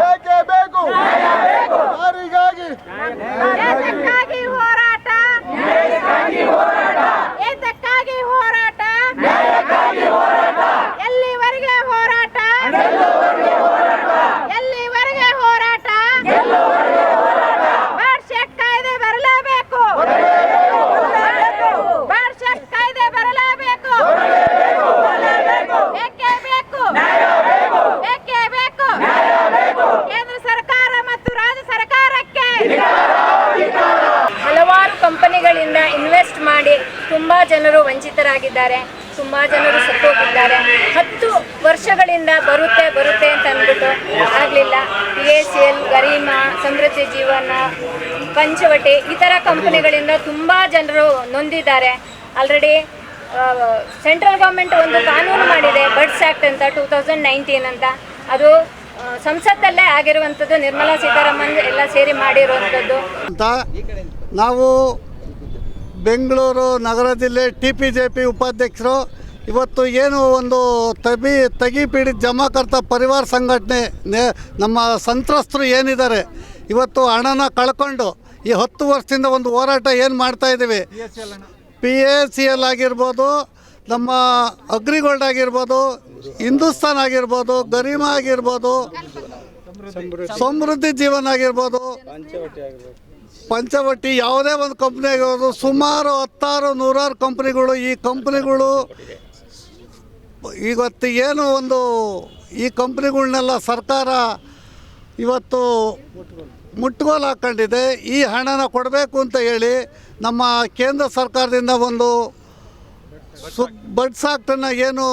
ಬೇಕೇ ಬೇಕು ಯಾರಿಗಾಗಿ ಏತಕ್ಕಾಗಿ ಹೋರಾಟ ಏತಕ್ಕಾಗಿ ಹೋರಾಟ ಎಲ್ಲಿವರೆಗೆ ಹೋರಾಟ ಎಲ್ಲಿವರೆಗೆ ಹೋರಾಟ ಬಾಡ್ಶೆಟ್ ಕಾಯ್ದೆ ಬರಲೇಬೇಕು ಬಾಡ್ಶೆಟ್ ಕಾಯ್ದೆ ಬರಲೇಬೇಕು ಬೇಕೇ ಬೇಕು ಬೇಕೇ ಬೇಕು ಕೇಂದ್ರ ಸರ್ಕಾರ ಮತ್ತು ರಾಜ್ಯ ಸರ್ಕಾರಕ್ಕೆ ಹಲವಾರು ಕಂಪನಿಗಳಿಂದ ಇನ್ವೆಸ್ಟ್ ಮಾಡಿ ತುಂಬ ಜನರು ವಂಚಿತರಾಗಿದ್ದಾರೆ, ತುಂಬ ಜನರು ಸತ್ತೋಗಿದ್ದಾರೆ. ಹತ್ತು ವರ್ಷಗಳಿಂದ ಬರುತ್ತೆ ಬರುತ್ತೆ ಅಂತ ಅಂದ್ಬಿಟ್ಟು ಆಗಲಿಲ್ಲ. P A C L Garima, Samruddhi Jeevana, Panchavati, ಈ ಥರ ಕಂಪನಿಗಳಿಂದ ತುಂಬ ಜನರು ನೊಂದಿದ್ದಾರೆ. ಆಲ್ರೆಡಿ ಸೆಂಟ್ರಲ್ ಗೌರ್ಮೆಂಟ್ ಒಂದು ಕಾನೂನು ಮಾಡಿದೆ ಬಡ್ಸ್ ಆ್ಯಕ್ಟ್ ಅಂತ ಟೂ ತೌಸಂಡ್ ನೈನ್ಟೀನ್ ಅಂತ. ಅದು ಸಂಸತ್ತಲ್ಲೇ ಆಗಿರುವಂಥದ್ದು ನಿರ್ಮಲಾ ಸೀತಾರಾಮನ್ ಎಲ್ಲ ಸೇರಿ ಮಾಡಿರುವಂಥದ್ದು. ನಾವು ಬೆಂಗಳೂರು ನಗರ ಜಿಲ್ಲೆ ಟಿ ಪಿ ಜೆ ಪಿ ಉಪಾಧ್ಯಕ್ಷರು. ಇವತ್ತು ಏನು ಒಂದು ತಬಿ ತಗಿ ಪೀಡಿತ ಜಮಾಕರ್ತ ಪರಿವಾರ ಸಂಘಟನೆ ನಮ್ಮ ಸಂತ್ರಸ್ತರು ಏನಿದ್ದಾರೆ. ಇವತ್ತು ಹಣನ ಕಳ್ಕೊಂಡು ಈ ಹತ್ತು ವರ್ಷದಿಂದ ಒಂದು ಹೋರಾಟ ಏನು ಮಾಡ್ತಾ ಇದ್ದೀವಿ? ಪಿ ಎ ಸಿ ಎಲ್ ಆಗಿರ್ಬೋದು, ನಮ್ಮ ಅಗ್ರಿಗೋಲ್ಡ್ ಆಗಿರ್ಬೋದು, ಹಿಂದೂಸ್ತಾನ್ ಆಗಿರ್ಬೋದು, ಗರಿಮಾ ಆಗಿರ್ಬೋದು, ಸಮೃದ್ಧಿ ಜೀವನ ಆಗಿರ್ಬೋದು ಪಂಚವಟಿ ಯಾವುದೇ ಒಂದು ಕಂಪ್ನಿ ಆಗಿರ್ಬೋದು, ಸುಮಾರು ಹತ್ತಾರು, ನೂರಾರು ಕಂಪ್ನಿಗಳು ಈ ಕಂಪ್ನಿಗಳು ಇವತ್ತು ಏನು ಒಂದು ಈ ಕಂಪ್ನಿಗಳನ್ನೆಲ್ಲ ಸರ್ಕಾರ ಇವತ್ತು ಮುಟ್ಟುಗೋಲು ಹಾಕ್ಕೊಂಡಿದೆ ಈ ಹಣನ ಕೊಡಬೇಕು ಅಂತ ಹೇಳಿ ನಮ್ಮ ಕೇಂದ್ರ ಸರ್ಕಾರದಿಂದ ಒಂದು ಸು ಬಡ್ಸ್ ಆ್ಯಕ್ಟನ್ನು ಏನು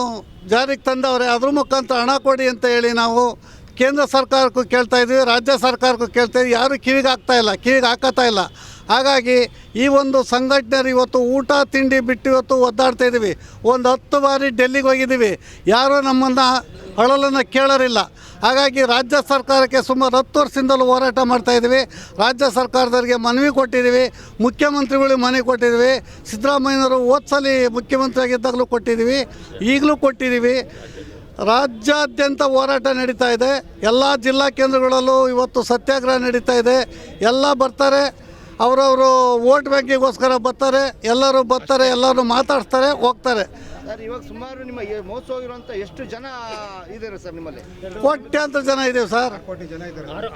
ಜಾರಿಗೆ ತಂದವ್ರೆ, ಅದ್ರ ಮುಖಾಂತರ ಹಣ ಕೊಡಿ ಅಂತ ಹೇಳಿ ನಾವು ಕೇಂದ್ರ ಸರ್ಕಾರಕ್ಕೂ ಕೇಳ್ತಾ ಇದ್ದೀವಿ, ರಾಜ್ಯ ಸರ್ಕಾರಕ್ಕೂ ಕೇಳ್ತಾ ಇದ್ದೀವಿ, ಯಾರು ಕಿವಿಗೆ ಹಾಕ್ತಾ ಇಲ್ಲ, ಕಿವಿಗೆ ಹಾಕತ್ತಾ ಇಲ್ಲ. ಹಾಗಾಗಿ ಈ ಒಂದು ಸಂಘಟನೆಯರು ಇವತ್ತು ಊಟ, ತಿಂಡಿ ಬಿಟ್ಟು ಇವತ್ತು ಒದ್ದಾಡ್ತಾ ಇದ್ದೀವಿ. ಒಂದು ಹತ್ತು ಬಾರಿ ಡೆಲ್ಲಿಗೆ ಹೋಗಿದ್ದೀವಿ. ಯಾರೂ ನಮ್ಮನ್ನು ಅಳಲನ್ನು ಕೇಳೋರಿಲ್ಲ. ಹಾಗಾಗಿ ರಾಜ್ಯ ಸರ್ಕಾರಕ್ಕೆ ಸುಮಾರು ಹತ್ತು ವರ್ಷದಿಂದಲೂ ಹೋರಾಟ ಮಾಡ್ತಾ ಇದ್ದೀವಿ. ರಾಜ್ಯ ಸರ್ಕಾರದವರಿಗೆ ಮನವಿ ಕೊಟ್ಟಿದ್ದೀವಿ. ಮುಖ್ಯಮಂತ್ರಿಗಳಿಗೆ ಮನವಿ ಕೊಟ್ಟಿದ್ದೀವಿ. ಸಿದ್ದರಾಮಯ್ಯನವರು ಓದ್ಸಲಿ ಮುಖ್ಯಮಂತ್ರಿ ಆಗಿದ್ದಾಗಲೂ ಕೊಟ್ಟಿದ್ದೀವಿ. ಈಗಲೂ ಕೊಟ್ಟಿದ್ದೀವಿ. ರಾಜ್ಯಾದ್ಯಂತ ಹೋರಾಟ ನಡೀತಾ ಇದೆ. ಎಲ್ಲ ಜಿಲ್ಲಾ ಕೇಂದ್ರಗಳಲ್ಲೂ ಇವತ್ತು ಸತ್ಯಾಗ್ರಹ ನಡೀತಾ ಇದೆ. ಎಲ್ಲ ಬರ್ತಾರೆ. ಅವರವರು ವೋಟ್ ಬ್ಯಾಂಕಿಗೋಸ್ಕರ ಬರ್ತಾರೆ. ಎಲ್ಲರೂ ಬರ್ತಾರೆ ಎಲ್ಲರೂ ಮಾತಾಡ್ತಾರೆ ಹೋಗ್ತಾರೆ. ಸರ್ ಇವಾಗ ಸುಮಾರು ನಿಮ್ಮ ಮೋಸ ಹೋಗಿರುವಂತ ಎಷ್ಟು ಜನ ಇದ್ದಾರೆ ಸರ್ ನಿಮ್ಮಲ್ಲಿ? ಕೋಟ್ಯಾಂತರ ಜನ ಇದ್ದೀವಿ ಸರ್.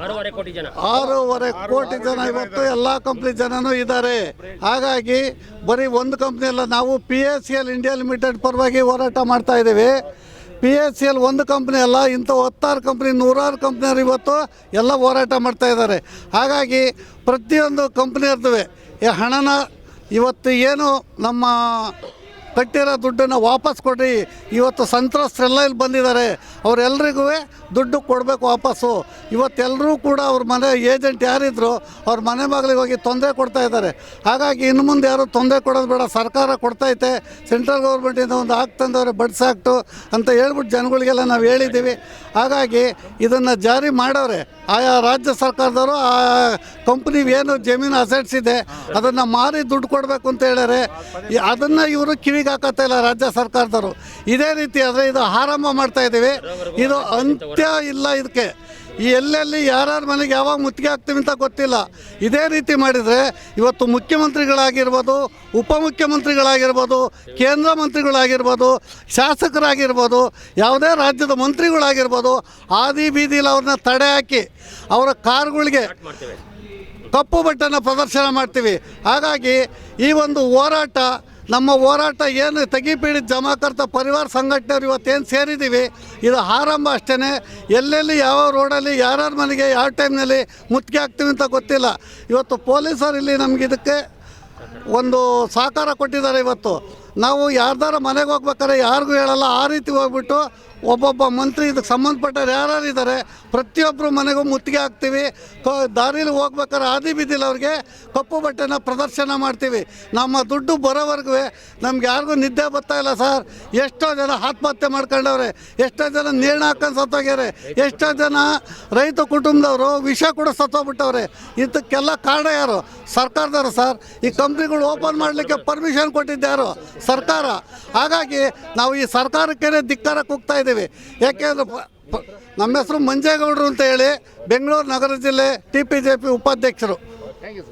ಆರೂವರೆ ಕೋಟಿ ಜನ. ಆರೂವರೆ ಕೋಟಿ ಜನ ಇವತ್ತು ಎಲ್ಲ ಕಂಪ್ನಿ ಜನನೂ ಇದ್ದಾರೆ. ಹಾಗಾಗಿ ಬರೀ ಒಂದು ಕಂಪ್ನಿ ಅಲ್ಲ ನಾವು P S C L India limited ಪರವಾಗಿ ಹೋರಾಟ ಮಾಡ್ತಾ ಇದ್ದೀವಿ. ಪಿ ಎಸ್ ಸಿ ಎಲ್ ಒಂದು ಕಂಪ್ನಿ ಅಲ್ಲ, ಇಂಥ ಹತ್ತಾರು ಕಂಪ್ನಿ ನೂರಾರು ಕಂಪ್ನಿಯವರು ಇವತ್ತು ಎಲ್ಲ ಹೋರಾಟ ಮಾಡ್ತಾ ಇದ್ದಾರೆ. ಹಾಗಾಗಿ ಪ್ರತಿಯೊಂದು ಕಂಪ್ನಿ ಇರ್ತವೆ ಈ ಹಣನ ಇವತ್ತು ಏನು ನಮ್ಮ ಕಟ್ಟಿರೋ ದುಡ್ಡನ್ನು ವಾಪಸ್ ಕೊಡ್ರಿ. ಇವತ್ತು ಸಂತ್ರಸ್ತರೆಲ್ಲ ಇಲ್ಲಿ ಬಂದಿದ್ದಾರೆ. ಅವರೆಲ್ಲರಿಗೂ ದುಡ್ಡು ಕೊಡಬೇಕು ವಾಪಸ್ಸು. ಇವತ್ತೆಲ್ಲರೂ ಕೂಡ ಅವ್ರ ಮನೆ ಏಜೆಂಟ್ ಯಾರಿದ್ರು ಅವ್ರ ಮನೆ ಮಗಳಿಗೆ ಹೋಗಿ ತೊಂದರೆ ಕೊಡ್ತಾ ಇದ್ದಾರೆ. ಹಾಗಾಗಿ ಇನ್ನು ಮುಂದೆ ಯಾರು ತೊಂದರೆ ಕೊಡೋದು ಬೇಡ. ಸರ್ಕಾರ ಕೊಡ್ತೈತೆ. ಸೆಂಟ್ರಲ್ ಗೌರ್ಮೆಂಟಿಂದ ಒಂದು ಆಗ್ತಂದವ್ರೆ ತಂದವ್ರೆ ಬಡ್ಸ್ ಆಕ್ಟು ಅಂತ ಹೇಳ್ಬಿಟ್ಟು ಜನಗಳಿಗೆಲ್ಲ ನಾವು ಹೇಳಿದ್ದೀವಿ. ಹಾಗಾಗಿ ಇದನ್ನು ಜಾರಿ ಮಾಡೋರೆ ಆಯಾ ರಾಜ್ಯ ಸರ್ಕಾರದವರು, ಆ ಕಂಪ್ನಿ ಏನು ಜಮೀನು ಅಸೆಟ್ಸ್ ಇದೆ, ಅದನ್ನು ಮಾರಿ ದುಡ್ಡು ಕೊಡಬೇಕು ಅಂತ ಹೇಳ್ಯಾರೆ. ಅದನ್ನು ಇವರು ಕಿವಿಗೆ ಇಲ್ಲ ರಾಜ್ಯ ಸರ್ಕಾರದವರು. ಇದೇ ರೀತಿ ಆದರೆ ಇದು ಆರಂಭ ಮಾಡ್ತಾ ಇದ್ದೀವಿ ಇದು ಅಂತ್ಯ ಇಲ್ಲ ಇದಕ್ಕೆ. ಈ ಎಲ್ಲೆಲ್ಲಿ ಯಾರ್ಯಾರ ಮನೆಗೆ ಯಾವಾಗ ಮುತ್ತಿಗೆ ಹಾಕ್ತೀವಿ ಅಂತ ಗೊತ್ತಿಲ್ಲ. ಇದೇ ರೀತಿ ಮಾಡಿದರೆ ಇವತ್ತು ಮುಖ್ಯಮಂತ್ರಿಗಳಾಗಿರ್ಬೋದು, ಉಪಮುಖ್ಯಮಂತ್ರಿಗಳಾಗಿರ್ಬೋದು, ಕೇಂದ್ರ ಮಂತ್ರಿಗಳಾಗಿರ್ಬೋದು, ಶಾಸಕರಾಗಿರ್ಬೋದು, ಯಾವುದೇ ರಾಜ್ಯದ ಮಂತ್ರಿಗಳಾಗಿರ್ಬೋದು, ಆದಿ ಬೀದಿಲಿ ಅವ್ರನ್ನ ತಡೆ ಹಾಕಿ ಅವರ ಕಾರ್ಗಳಿಗೆ ಕಪ್ಪು ಬಟ್ಟನ್ನು ಪ್ರದರ್ಶನ ಮಾಡ್ತೀವಿ. ಹಾಗಾಗಿ ಈ ಒಂದು ಹೋರಾಟ ನಮ್ಮ ಹೋರಾಟ ಏನು ತೆಗಿಪೀಡಿತ ಜಮಾಕರ್ತ ಪರಿವಾರ ಸಂಘಟನೆಯವರು ಇವತ್ತೇನು ಸೇರಿದ್ದೀವಿ, ಇದು ಆರಂಭ ಅಷ್ಟೇ ಎಲ್ಲೆಲ್ಲಿ ಯಾವ ರೋಡಲ್ಲಿ, ಯಾರ್ಯಾರ ಮನೆಗೆ, ಯಾವ ಟೈಮ್ನಲ್ಲಿ ಮುತ್ತಿಗೆ ಹಾಕ್ತೀವಿ ಅಂತ ಗೊತ್ತಿಲ್ಲ. ಇವತ್ತು ಪೊಲೀಸರು ಇಲ್ಲಿ ನಮಗಿದಕ್ಕೆ ಒಂದು ಸಹಕಾರ ಕೊಟ್ಟಿದ್ದಾರೆ ಇವತ್ತು. ನಾವು ಯಾರ್ದಾರ ಮನೆಗೆ ಹೋಗ್ಬೇಕಾದ್ರೆ ಯಾರಿಗೂ ಹೇಳಲ್ಲ. ಆ ರೀತಿ ಹೋಗ್ಬಿಟ್ಟು ಒಬ್ಬೊಬ್ಬ ಮಂತ್ರಿ ಇದಕ್ಕೆ ಸಂಬಂಧಪಟ್ಟವ್ರು ಯಾರ್ಯಾರು ಇದ್ದಾರೆ ಪ್ರತಿಯೊಬ್ಬರು ಮನೆಗೂ ಮುತ್ತಿಗೆ ಹಾಕ್ತೀವಿ. ದಾರಿಲಿ ಹೋಗ್ಬೇಕಾದ್ರೆ ಆದಿ ಬಿದ್ದಿಲ್ಲ ಅವ್ರಿಗೆ ಕಪ್ಪು ಬಟ್ಟೆನ ಪ್ರದರ್ಶನ ಮಾಡ್ತೀವಿ. ನಮ್ಮ ದುಡ್ಡು ಬರೋವರೆಗೂ ನಮ್ಗೆ ಯಾರಿಗೂ ನಿದ್ದೆ ಬರ್ತಾ ಇಲ್ಲ ಸರ್. ಎಷ್ಟೋ ಜನ ಆತ್ಮಹತ್ಯೆ ಮಾಡ್ಕೊಂಡವ್ರೆ, ಎಷ್ಟೋ ಜನ ನೇಣು ಹಾಕೊಂಡು ಸತ್ತೋಗ್ಯಾರೆ, ಎಷ್ಟೋ ಜನ ರೈತ ಕುಟುಂಬದವರು ವಿಷ ಕೂಡ ಸತ್ತೋಗ್ಬಿಟ್ಟವ್ರೆ. ಇದಕ್ಕೆಲ್ಲ ಕಾರಣ ಯಾರು? ಸರ್ಕಾರದವರು ಸರ್. ಈ ಕಂಪ್ನಿಗಳು ಓಪನ್ ಮಾಡಲಿಕ್ಕೆ ಪರ್ಮಿಷನ್ ಕೊಟ್ಟಿದ್ದು ಯಾರು? ಸರ್ಕಾರ. ಹಾಗಾಗಿ ನಾವು ಈ ಸರ್ಕಾರಕ್ಕೇ ಧಿಕ್ಕಾರ ಹೋಗ್ತಾ ಇದ್ದೀವಿ. ಯಾಕೆಂದರೆ ನಮ್ಮ ಹೆಸರು ಮಂಜೇಗೌಡರು ಅಂತ ಹೇಳಿ ಬೆಂಗಳೂರು ನಗರ ಜಿಲ್ಲೆ ಟಿ ಪಿ ಜೆ ಪಿ ಉಪಾಧ್ಯಕ್ಷರು.